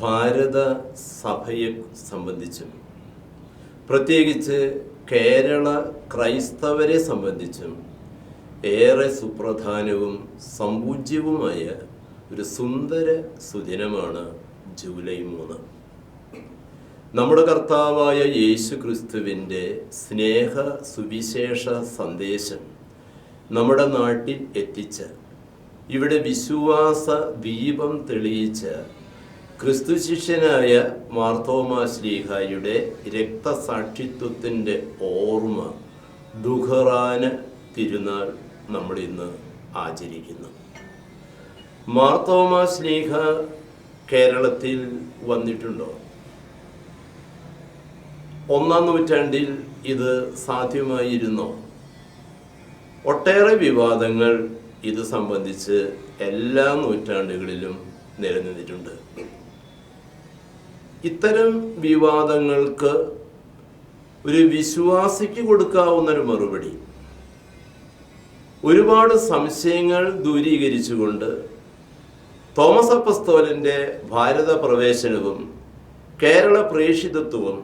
ഭാരത സഭയെ സംബന്ധിച്ചും പ്രത്യേകിച്ച് കേരള ക്രൈസ്തവരെ സംബന്ധിച്ചും ഏറെ സുപ്രധാനവും സമ്പൂജ്യവുമായ ഒരു സുന്ദര സുദിനമാണ് ജൂലൈ മൂന്ന്. നമ്മുടെ കർത്താവായ യേശു ക്രിസ്തുവിന്റെ സ്നേഹ സുവിശേഷ സന്ദേശം നമ്മുടെ നാട്ടിൽ എത്തിച്ച ഇവിടെ വിശ്വാസ ദീപം തെളിയിച്ച ക്രിസ്തു ശിഷ്യനായ മാർത്തോമാ ശ്ലീഹായുടെ രക്തസാക്ഷിത്വത്തിന്റെ ഓർമ്മ ദുഹറാന തിരുനാൾ നമ്മൾ ഇന്ന് ആചരിക്കുന്നു. മാർത്തോമാ ശ്ലീഹ കേരളത്തിൽ വന്നിട്ടുണ്ടോ? ഒന്നാം നൂറ്റാണ്ടിൽ ഇത് സാധ്യമായിരുന്നോ? ഒട്ടേറെ വിവാദങ്ങൾ ഇത് സംബന്ധിച്ച് എല്ലാ നൂറ്റാണ്ടുകളിലും നിലനിന്നിട്ടുണ്ട്. ഇത്തരം വിവാദങ്ങൾക്ക് ഒരു വിശ്വാസിക്ക് കൊടുക്കാവുന്ന ഒരു മറുപടി. ഒരുപാട് സംശയങ്ങൾ ദൂരീകരിച്ചുകൊണ്ട് തോമസ് അപ്പസ്തോലിന്റെ ഭാരത പ്രവേശനവും കേരള പ്രേഷിതത്വവും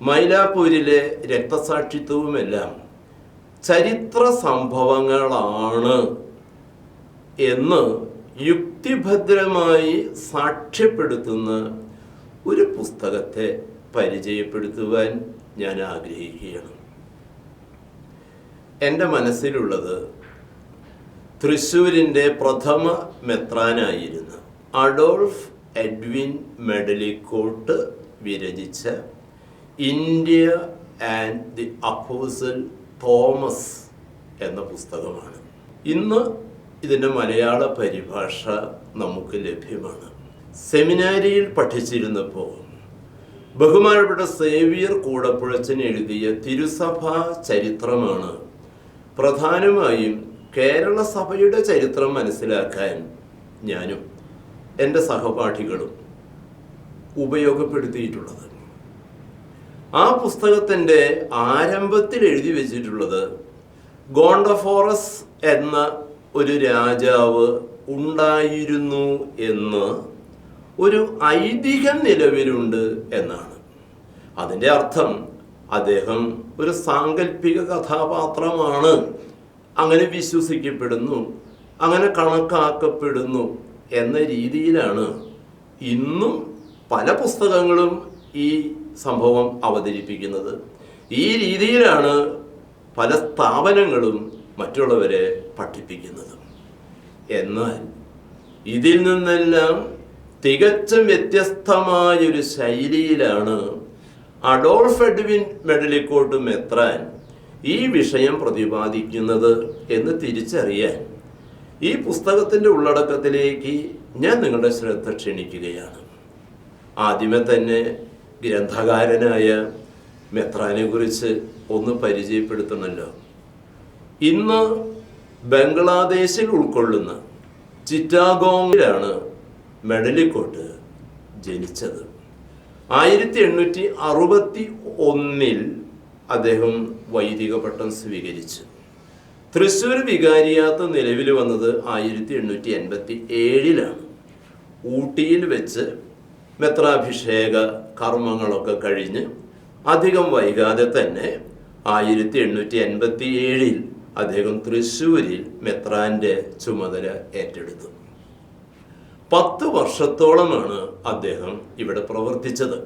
മൈലാപ്പൂരിലെ രക്തസാക്ഷിത്വവുമെല്ലാം ചരിത്ര സംഭവങ്ങളാണ് എന്ന് യുക്തിഭദ്രമായി സാക്ഷ്യപ്പെടുത്തുന്ന ഒരു പുസ്തകത്തെ പരിചയപ്പെടുത്തുവാൻ ഞാൻ ആഗ്രഹിക്കുകയാണ്. എന്റെ മനസ്സിലുള്ളത് തൃശ്ശൂരിന്റെ പ്രഥമ മെത്രാനായിരുന്ന Adolf Edwin Medlycott വിരചിച്ച India and the apostle Thomas എന്ന പുസ്തകമാണ്. ഇന്ന് ഇതിന്റെ മലയാള പരിഭാഷ നമുക്ക് ലഭ്യമാണ്. സെമിനാരിയിൽ പഠിച്ചിരുന്നപ്പോൾ ബഹുമാനപ്പെട്ട സേവിയർ കൂടപ്പുഴച്ചൻ എഴുതിയ തിരുസഭാ ചരിത്രമാണ്. പ്രധാനമായും കേരള സഭയുടെ ചരിത്രം മനസ്സിലാക്കാൻ ഞാനും എന്റെ സഹപാഠികളും ഉപയോഗപ്പെടുത്തിയിട്ടുള്ളത്. ആ പുസ്തകത്തിന്റെ ആരംഭത്തിൽ എഴുതി വെച്ചിട്ടുള്ളത് ഗോണ്ടഫോറസ് എന്ന ഒരു രാജാവ് ഉണ്ടായിരുന്നു എന്ന് ഒരു ഐതിഹ്യം നിലവിലുണ്ട് എന്നാണ്. അതിന്റെ അർത്ഥം അദ്ദേഹം ഒരു സാങ്കല്പിക കഥാപാത്രമാണ്. അങ്ങനെ വിശ്വസിക്കപ്പെടുന്നു അങ്ങനെ കണക്കാക്കപ്പെടുന്നു എന്ന രീതിയിലാണ് ഇന്നും പല പുസ്തകങ്ങളും ഈ സംഭവം അവതരിപ്പിക്കുന്നത്. ഈ രീതിയിലാണ് പല സ്ഥാപനങ്ങളും മറ്റുള്ളവരെ പഠിപ്പിക്കുന്നത്. എന്നാൽ ഇതിൽ നിന്നെല്ലാം തികച്ചും വ്യത്യസ്തമായ ഒരു ശൈലിയിലാണ് അഡോൾഫ് എഡ്വിൻ മെഡലിക്കോട്ട് മെത്രാൻ ഈ വിഷയം പ്രതിപാദിക്കുന്നത് എന്ന് തിരിച്ചറിയാൻ ഈ പുസ്തകത്തിന്റെ ഉള്ളടക്കത്തിലേക്ക് ഞാൻ നിങ്ങളുടെ ശ്രദ്ധ ക്ഷണിക്കുകയാണ്. ആദ്യമേ തന്നെ ഗ്രന്ഥകാരനായ മെത്രാനെ കുറിച്ച് ഒന്ന് പരിചയപ്പെടുത്തണമല്ലോ. ഇന്ന് ബംഗ്ലാദേശിൽ ഉൾക്കൊള്ളുന്ന ചിറ്റാഗോങ്ങിലാണ് മെഡലിക്കോട്ട് ജനിച്ചത്. ആയിരത്തി എണ്ണൂറ്റി അറുപത്തി ഒന്നിൽ അദ്ദേഹം വൈദിക പട്ടം സ്വീകരിച്ചു. തൃശ്ശൂർ വികാരിയാത്ത നിലവിൽ വന്നത് ആയിരത്തി എണ്ണൂറ്റി എൺപത്തി ഏഴിലാണ് ഊട്ടിയിൽ വെച്ച് മെത്രാഭിഷേക കർമ്മങ്ങളൊക്കെ കഴിഞ്ഞ് അധികം വൈകാതെ തന്നെ ആയിരത്തി എണ്ണൂറ്റി എൺപത്തി ഏഴിൽ അദ്ദേഹം തൃശ്ശൂരിൽ മെത്രാന്റെ ചുമതല ഏറ്റെടുത്തു. പത്ത് വർഷത്തോളമാണ് അദ്ദേഹം ഇവിടെ പ്രവർത്തിച്ചത്.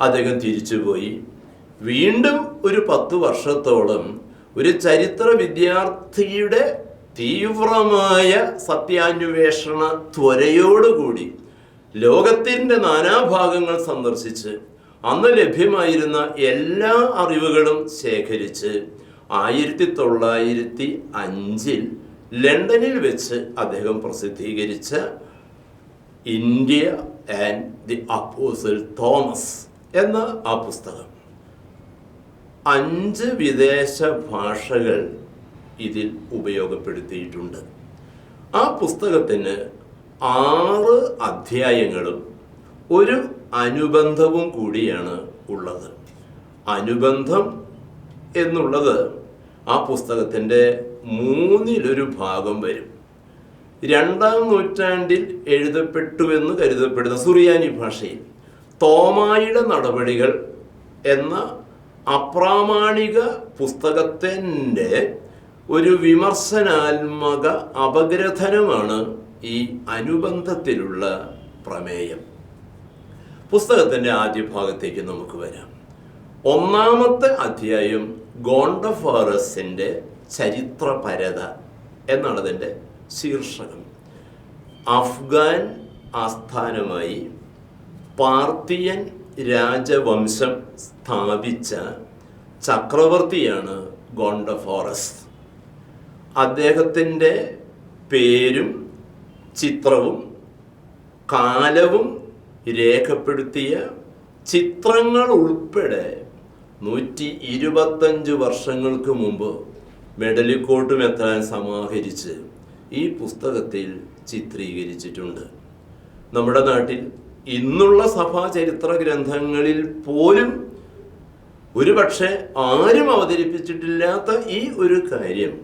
അദ്ദേഹം തിരിച്ചുപോയി വീണ്ടും ഒരു പത്ത് വർഷത്തോളം ഒരു ചരിത്ര വിദ്യാർത്ഥിയുടെ തീവ്രമായ സത്യാന്വേഷണ ത്വരയോടുകൂടി ലോകത്തിന്റെ നാനാഭാഗങ്ങൾ സന്ദർശിച്ച് അന്ന് ലഭ്യമായിരുന്ന എല്ലാ അറിവുകളും ശേഖരിച്ച് ആയിരത്തി തൊള്ളായിരത്തി അഞ്ചിൽ ലണ്ടനിൽ വെച്ച് അദ്ദേഹം പ്രസിദ്ധീകരിച്ച India and the apostle Thomas എന്ന ആ പുസ്തകം. അഞ്ച് വിദേശ ഭാഷകൾ ഇതിൽ ഉപയോഗപ്പെടുത്തിയിട്ടുണ്ട്. ആ പുസ്തകത്തിന് ആറ് അധ്യായങ്ങളും ഒരു അനുബന്ധവും കൂടിയാണ് ഉള്ളത്. അനുബന്ധം എന്നുള്ളത് ആ പുസ്തകത്തിന്റെ മൂന്നിലൊരു ഭാഗം വരും. രണ്ടാം നൂറ്റാണ്ടിൽ എഴുതപ്പെട്ടു എന്ന് കരുതപ്പെടുന്ന സുറിയാനി ഭാഷയിൽ തോമായിയുടെ നടപടികൾ എന്ന അപ്രാമാണിക പുസ്തകത്തിന്റെ ഒരു വിമർശനാത്മക അപഗ്രഥനമാണ് ഈ അനുബന്ധത്തിലുള്ള പ്രമേയം. പുസ്തകത്തിന്റെ ആദ്യ ഭാഗത്തേക്ക് നമുക്ക് വരാം. ഒന്നാമത്തെ അധ്യായം ഗോണ്ടഫോറസിന്റെ ചരിത്രപരത എന്നാണ് അതിന്റെ ശീർഷകം. അഫ്ഗാൻ ആസ്ഥാനമായി പാർത്തിയൻ രാജവംശം സ്ഥാപിച്ച ചക്രവർത്തിയാണ് ഗോണ്ടഫോറസ്. അദ്ദേഹത്തിന്റെ പേരും ചിത്രവും കാലവും രേഖപ്പെടുത്തിയ ചിത്രങ്ങൾ ഉൾപ്പെടെ നൂറ്റി ഇരുപത്തഞ്ച് വർഷങ്ങൾക്ക് മുമ്പ് മെഡലിക്കോട്ടും എത്താൻ സമാഹരിച്ച് ഈ പുസ്തകത്തിൽ ചിത്രീകരിച്ചിട്ടുണ്ട്. നമ്മുടെ നാട്ടിൽ ഇന്നുള്ള സഭാ ചരിത്ര ഗ്രന്ഥങ്ങളിൽ പോലും ഒരുപക്ഷെ ആരും അവതരിപ്പിച്ചിട്ടില്ലാത്ത ഈ ഒരു കാര്യം.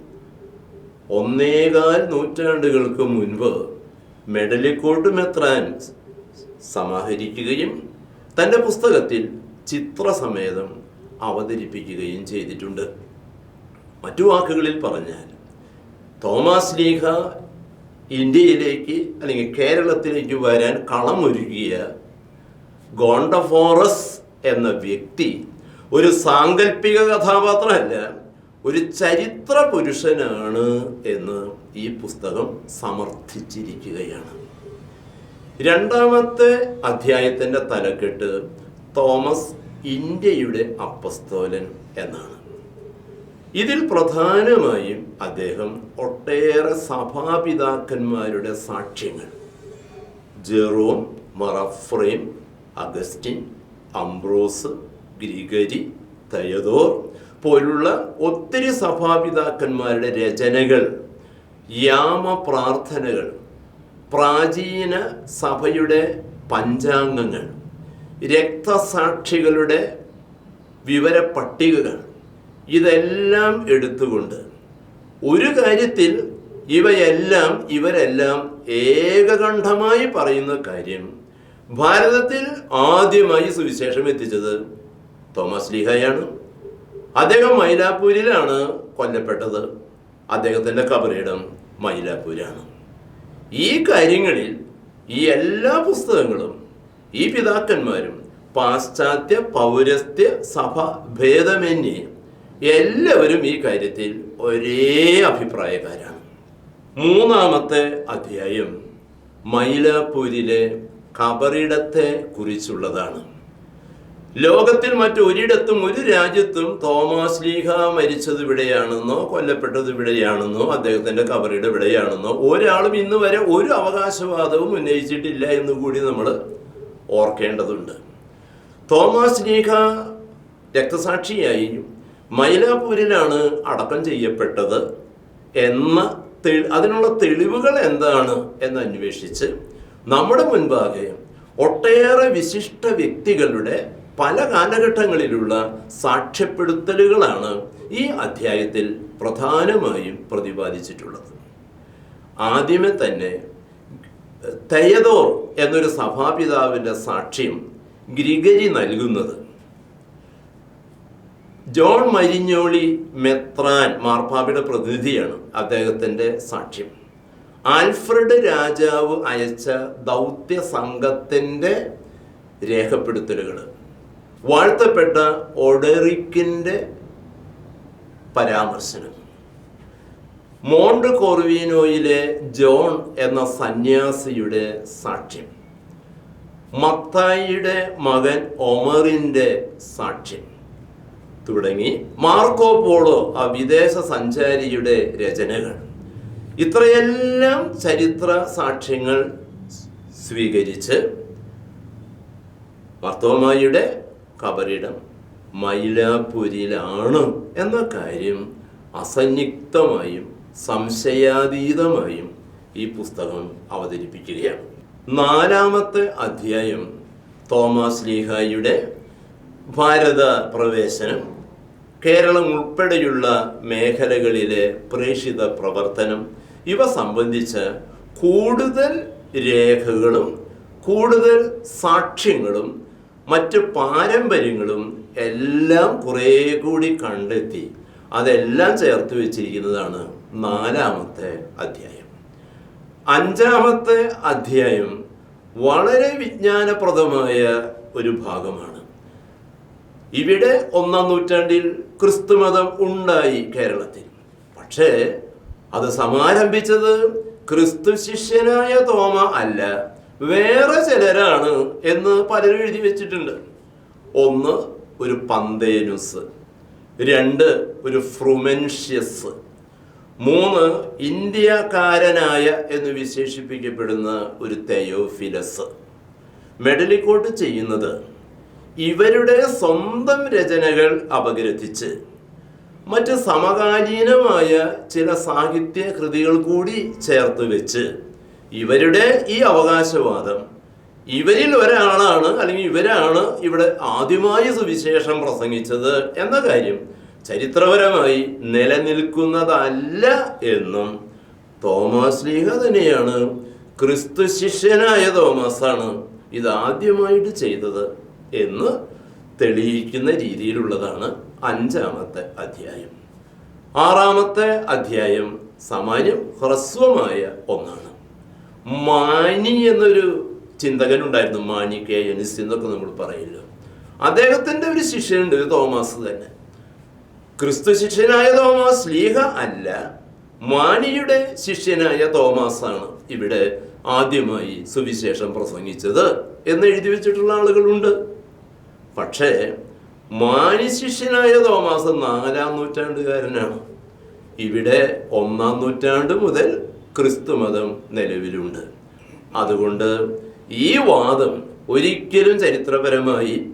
ഒന്നേകാൽ നൂറ്റാണ്ടുകൾക്ക് മുൻപ് മെഡലിക്കോട്ട് മെത്രാൻ സമാഹരിക്കുകയും തന്റെ പുസ്തകത്തിൽ ചിത്രസമേതം അവതരിപ്പിക്കുകയും ചെയ്തിട്ടുണ്ട്. മറ്റു വാക്കുകളിൽ പറഞ്ഞാൽ തോമസ് ലീഹ ഇന്ത്യയിലേക്ക് അല്ലെങ്കിൽ കേരളത്തിലേക്ക് വരാൻ കളമൊരുക്കിയ ഗോണ്ടഫോറസ് എന്ന വ്യക്തി ഒരു സാങ്കല്പിക കഥാപാത്രമല്ല ഒരു ചരിത്ര പുരുഷനാണ് എന്ന് ഈ പുസ്തകം സമർത്ഥിച്ചിരിക്കുകയാണ്. രണ്ടാമത്തെ അധ്യായത്തിന്റെ തലക്കെട്ട് തോമസ് ഇന്ത്യയുടെ അപ്പസ്തോലൻ എന്നാണ്. ഇതിൽ പ്രധാനമായും അദ്ദേഹം ഒട്ടേറെ സഭാപിതാക്കന്മാരുടെ സാക്ഷ്യങ്ങൾ. ജെറോം മറഫ്രേം അഗസ്റ്റിൻ അംബ്രോസ് ഗ്രിഗരി തയദോർ പോലുള്ള ഒത്തിരി സഭാപിതാക്കന്മാരുടെ രചനകൾ യാമ പ്രാർത്ഥനകൾ പ്രാചീന സഭയുടെ പഞ്ചാംഗങ്ങൾ രക്തസാക്ഷികളുടെ വിവര പട്ടികകൾ ഇതെല്ലാം എടുത്തുകൊണ്ട് ഒരു കാര്യത്തിൽ ഇവയെല്ലാം ഇവരെല്ലാം ഏകകണ്ഠമായി പറയുന്ന കാര്യം ഭാരതത്തിൽ ആദ്യമായി സുവിശേഷം എത്തിച്ചത് തോമസ് ലീഹയാണ്. അദ്ദേഹം മൈലാപ്പൂരിലാണ് കൊല്ലപ്പെട്ടത്. അദ്ദേഹത്തിന്റെ കബറിടം മൈലാപ്പൂരാണ്. ഈ കാര്യങ്ങളിൽ ഈ എല്ലാ പുസ്തകങ്ങളും ഈ പിതാക്കന്മാരും പാശ്ചാത്യ പൗരസ്ത്യ സഭ ഭേദമന്യേ എല്ലാവരും ഈ കാര്യത്തിൽ ഒരേ അഭിപ്രായക്കാരാണ് മൂന്നാമത്തെ അധ്യായം മൈലാപ്പൂരിലെ കബറിടത്തെ കുറിച്ചുള്ളതാണ്. ലോകത്തിൽ മറ്റൊരിടത്തും ഒരു രാജ്യത്തും തോമസ് ലീഹ മരിച്ചത് ഇവിടെയാണെന്നോ കൊല്ലപ്പെട്ടത് ഇവിടെയാണെന്നോ അദ്ദേഹത്തിന്റെ കബറിടം ഇവിടെയാണെന്നോ ഒരാളും ഇന്ന് വരെ ഒരു അവകാശവാദവും ഉന്നയിച്ചിട്ടില്ല എന്ന് കൂടി നമ്മൾ ഓർക്കേണ്ടതുണ്ട്. തോമസ് ലീഹ രക്തസാക്ഷിയായി മൈലാപ്പൂരിലാണ് അടക്കം ചെയ്യപ്പെട്ടത് എന്ന അതിനുള്ള തെളിവുകൾ എന്താണ് എന്ന് അന്വേഷിച്ച് നമ്മുടെ മുൻപാകെ ഒട്ടേറെ വിശിഷ്ട വ്യക്തികളുടെ പല കാലഘട്ടങ്ങളിലുള്ള സാക്ഷ്യപ്പെടുത്തലുകളാണ് ഈ അധ്യായത്തിൽ പ്രധാനമായും പ്രതിപാദിച്ചിട്ടുള്ളത്. ആദ്യമേ തന്നെ തയ്യതോർ എന്നൊരു സഭാപിതാവിന്റെ സാക്ഷ്യം ഗ്രിഗരി നൽകുന്നത് ജോൺ മരിഞ്ഞോളി മെത്രാൻ മാർപ്പാപ്പയുടെ പ്രതിനിധിയാണ് അദ്ദേഹത്തിന്റെ സാക്ഷ്യം. ആൽഫ്രഡ് രാജാവ് അയച്ച ദൗത്യ സംഘത്തിന്റെ രേഖപ്പെടുത്തലുകൾ. വാഴ്ത്തപ്പെട്ട ഒഡറിക്കിന്റെ പരാമർശനം മോണ്ട് കോർവീനോയിലെ ജോൺ എന്ന സന്യാസിയുടെ സാക്ഷ്യം. മത്തായിയുടെ മകൻ ഒമറിന്റെ സാക്ഷ്യം. തുടങ്ങി. മാർക്കോ പോളോ ആ വിദേശ സഞ്ചാരിയുടെ രചനകൾ. ഇത്രയെല്ലാം ചരിത്ര സാക്ഷ്യങ്ങൾ സ്വീകരിച്ച് വർത്തവമായിയുടെ കബറിടം മൈലാപ്പൂരിലാണ് എന്ന കാര്യം അസന്നിഗ്ധമായും സംശയാതീതമായും ഈ പുസ്തകം അവതരിപ്പിക്കുകയാണ്. നാലാമത്തെ അധ്യായം തോമസ് ലീഹായുടെ ഭാരത പ്രവേശനം. കേരളം ഉൾപ്പെടെയുള്ള മേഖലകളിലെ പ്രേക്ഷിത പ്രവർത്തനം ഇവ സംബന്ധിച്ച് കൂടുതൽ രേഖകളും കൂടുതൽ സാക്ഷ്യങ്ങളും മറ്റ് പാരമ്പര്യങ്ങളും എല്ലാം കുറേ കൂടി കണ്ടെത്തി. അതെല്ലാം ചേർത്ത് വെച്ചിരിക്കുന്നതാണ് നാലാമത്തെ അധ്യായം. അഞ്ചാമത്തെ അധ്യായം വളരെ വിജ്ഞാനപ്രദമായ ഒരു ഭാഗമാണ്. ഇവിടെ ഒന്നാം നൂറ്റാണ്ടിൽ ക്രിസ്തുമതം ഉണ്ടായി കേരളത്തിൽ. പക്ഷേ അത് സമാരംഭിച്ചത് ക്രിസ്തു ശിഷ്യനായ തോമ അല്ല വേറെ ചിലരാണ് എന്ന് പലരും എഴുതി വെച്ചിട്ടുണ്ട്. ഒന്ന് ഒരു പന്തേനുസ്. രണ്ട് ഒരു ഫ്രുമെൻഷ്യസ്. മൂന്ന് ഇന്ത്യക്കാരനായ എന്ന് വിശേഷിപ്പിക്കപ്പെടുന്ന ഒരു തെയോഫിലസ്. മെഡലിക്കോട്ട് ചെയ്യുന്നത് ഇവരുടെ സ്വന്തം രചനകൾ അപഗ്രഥിച്ച്. മറ്റ് സമകാലീനമായ ചില സാഹിത്യ കൃതികൾ കൂടി ചേർത്ത് വെച്ച് ഇവരുടെ ഈ അവകാശവാദം ഇവരിൽ ഒരാളാണ് അല്ലെങ്കിൽ ഇവരാണ് ഇവിടെ ആദ്യമായി സുവിശേഷം പ്രസംഗിച്ചത് എന്ന കാര്യം ചരിത്രപരമായി നിലനിൽക്കുന്നതല്ല എന്നും തോമസ് ലീഹ തന്നെയാണ് ക്രിസ്തു ശിഷ്യനായ തോമസാണ് ഇതാദ്യമായിട്ട് ചെയ്തത്. എന്ന് തെളിയിക്കുന്ന രീതിയിലുള്ളതാണ് അഞ്ചാമത്തെ അധ്യായം. ആറാമത്തെ അധ്യായം സാമാന്യം ഹ്രസ്വമായ ഒന്നാണ്. മാനി എന്നൊരു ചിന്തകൻ ഉണ്ടായിരുന്നു മാനി കെ എനിസ് എന്നൊക്കെ നമ്മൾ പറയുമല്ലോ അദ്ദേഹത്തിന്റെ ഒരു ശിഷ്യനുണ്ട് തോമസ് തന്നെ. ക്രിസ്തു ശിഷ്യനായ തോമസ് ലീഹ അല്ല. മാനിയുടെ ശിഷ്യനായ തോമസ് ആണ് ഇവിടെ ആദ്യമായി സുവിശേഷം പ്രസംഗിച്ചത് എന്ന് എഴുതി വെച്ചിട്ടുള്ള ആളുകളുണ്ട്. പക്ഷേ മാനിശിഷ്യനായ ശിഷ്യനായ തോമസ് നാലാം നൂറ്റാണ്ടുകാരനാണ്. ഇവിടെ ഒന്നാം നൂറ്റാണ്ട് മുതൽ ക്രിസ്തുമതം നിലവിലുണ്ട്. അതുകൊണ്ട് ഈ വാദം ഒരിക്കലും ചരിത്രപരമായി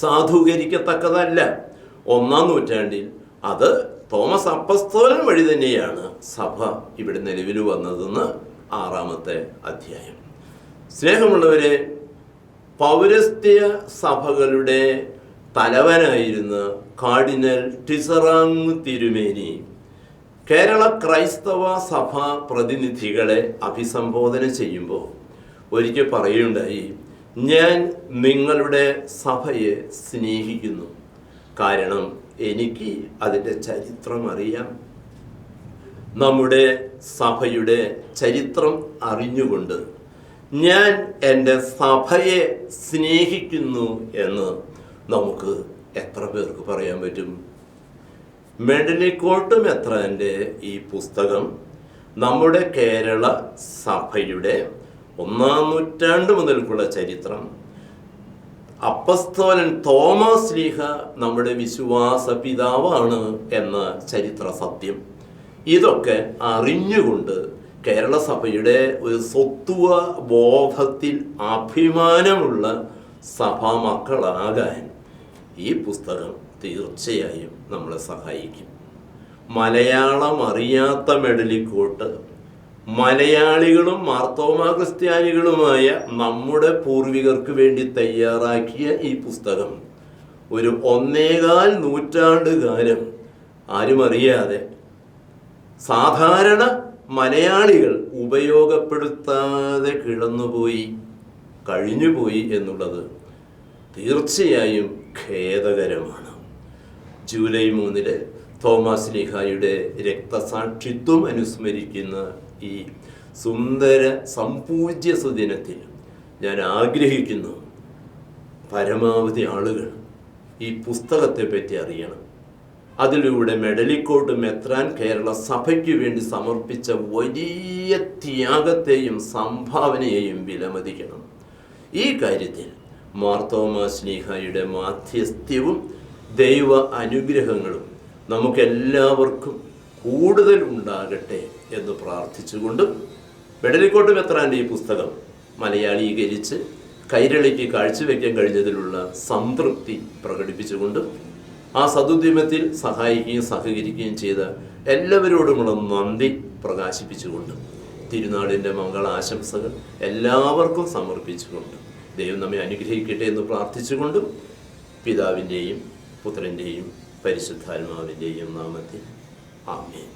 സാധൂകരിക്കത്തക്കതല്ല. ഒന്നാം നൂറ്റാണ്ടിൽ അത് തോമസ് അപ്പസ്തോലൻ വഴി തന്നെയാണ് സഭ ഇവിടെ നിലവിൽ വന്നതെന്ന് ആറാമത്തെ അധ്യായം. സ്നേഹമുള്ളവരെ പൗരസ്ത്യ സഭകളുടെ തലവനായിരുന്ന കാർഡിനൽ ടിസറാങ് തിരുമേനി കേരള ക്രൈസ്തവ സഭ പ്രതിനിധികളെ അഭിസംബോധന ചെയ്യുമ്പോൾ ഒരിക്കൽ പറയുണ്ടായി ഞാൻ നിങ്ങളുടെ സഭയെ സ്നേഹിക്കുന്നു. കാരണം എനിക്ക് അതിന്റെ ചരിത്രം അറിയാം. നമ്മുടെ സഭയുടെ ചരിത്രം അറിഞ്ഞുകൊണ്ട് ഞാൻ എന്റെ സഭയെ സ്നേഹിക്കുന്നു എന്ന് നമുക്ക് എത്ര പേർക്ക് പറയാൻ പറ്റും? മെഡലിക്കോട്ടും എത്ര എന്റെ ഈ പുസ്തകം? നമ്മുടെ കേരള സഭയുടെ ഒന്നാം നൂറ്റാണ്ട് മുതൽക്കുള്ള ചരിത്രം. അപ്പസ്തോലൻ തോമസ് ലീഹ നമ്മുടെ വിശ്വാസ പിതാവാണ് എന്ന ചരിത്ര സത്യം. ഇതൊക്കെ അറിഞ്ഞുകൊണ്ട് കേരള സഭയുടെ ഒരു സ്വത്വ ബോധത്തിൽ അഭിമാനമുള്ള സഭാ മക്കളാകാൻ ഈ പുസ്തകം തീർച്ചയായും നമ്മളെ സഹായിക്കും. മലയാളം അറിയാത്ത മെഡലിക്കോട്ട് മലയാളികളും മാർത്തോമാ ക്രിസ്ത്യാനികളുമായ നമ്മുടെ പൂർവികർക്ക് വേണ്ടി തയ്യാറാക്കിയ ഈ പുസ്തകം ഒരു ഒന്നേകാൽ നൂറ്റാണ്ട് കാലം ആരും അറിയാതെ സാധാരണ മലയാളികൾ ഉപയോഗപ്പെടുത്താതെ കിടന്നുപോയി കഴിഞ്ഞുപോയി എന്നുള്ളത് തീർച്ചയായും ഖേദകരമാണ്. ജൂലൈ മൂന്നിൽ തോമസ് ലിഹായുടെ രക്തസാക്ഷിത്വം അനുസ്മരിക്കുന്ന ഈ സുന്ദര സമ്പൂജ്യ സുദിനത്തിൽ ഞാൻ ആഗ്രഹിക്കുന്നു പരമാവധി ആളുകൾ ഈ പുസ്തകത്തെ പറ്റി അറിയണം. അതിലൂടെ മെഡലിക്കോട്ട് മെത്രാൻ കേരള സഭയ്ക്ക് വേണ്ടി സമർപ്പിച്ച വലിയ ത്യാഗത്തെയും സംഭാവനയെയും വിലമതിക്കണം. ഈ കാര്യത്തിൽ മാർത്തോമ സ്നേഹയുടെ മാധ്യസ്ഥ്യവും ദൈവ അനുഗ്രഹങ്ങളും നമുക്കെല്ലാവർക്കും കൂടുതൽ ഉണ്ടാകട്ടെ എന്ന് പ്രാർത്ഥിച്ചുകൊണ്ടും വെടലിക്കോട്ട് മെത്രാന്റെ ഈ പുസ്തകം മലയാളീകരിച്ച് കൈരളിക്ക് കാഴ്ചവെക്കാൻ കഴിഞ്ഞതിലുള്ള സംതൃപ്തി പ്രകടിപ്പിച്ചുകൊണ്ടും ആ സതുദ്യമത്തിൽ സഹായിക്കുകയും സഹകരിക്കുകയും ചെയ്ത എല്ലാവരോടുമുള്ള നന്ദി പ്രകാശിപ്പിച്ചുകൊണ്ട് തിരുനാളിന്റെ മംഗളാശംസകൾ എല്ലാവർക്കും സമർപ്പിച്ചുകൊണ്ട് ദൈവം നമ്മെ അനുഗ്രഹിക്കട്ടെ എന്ന് പ്രാർത്ഥിച്ചുകൊണ്ടും പിതാവിന്റെയും പുത്രന്റെയും പരിശുദ്ധാത്മാവിന്റെയും നാമത്തിൽ ആമേൻ.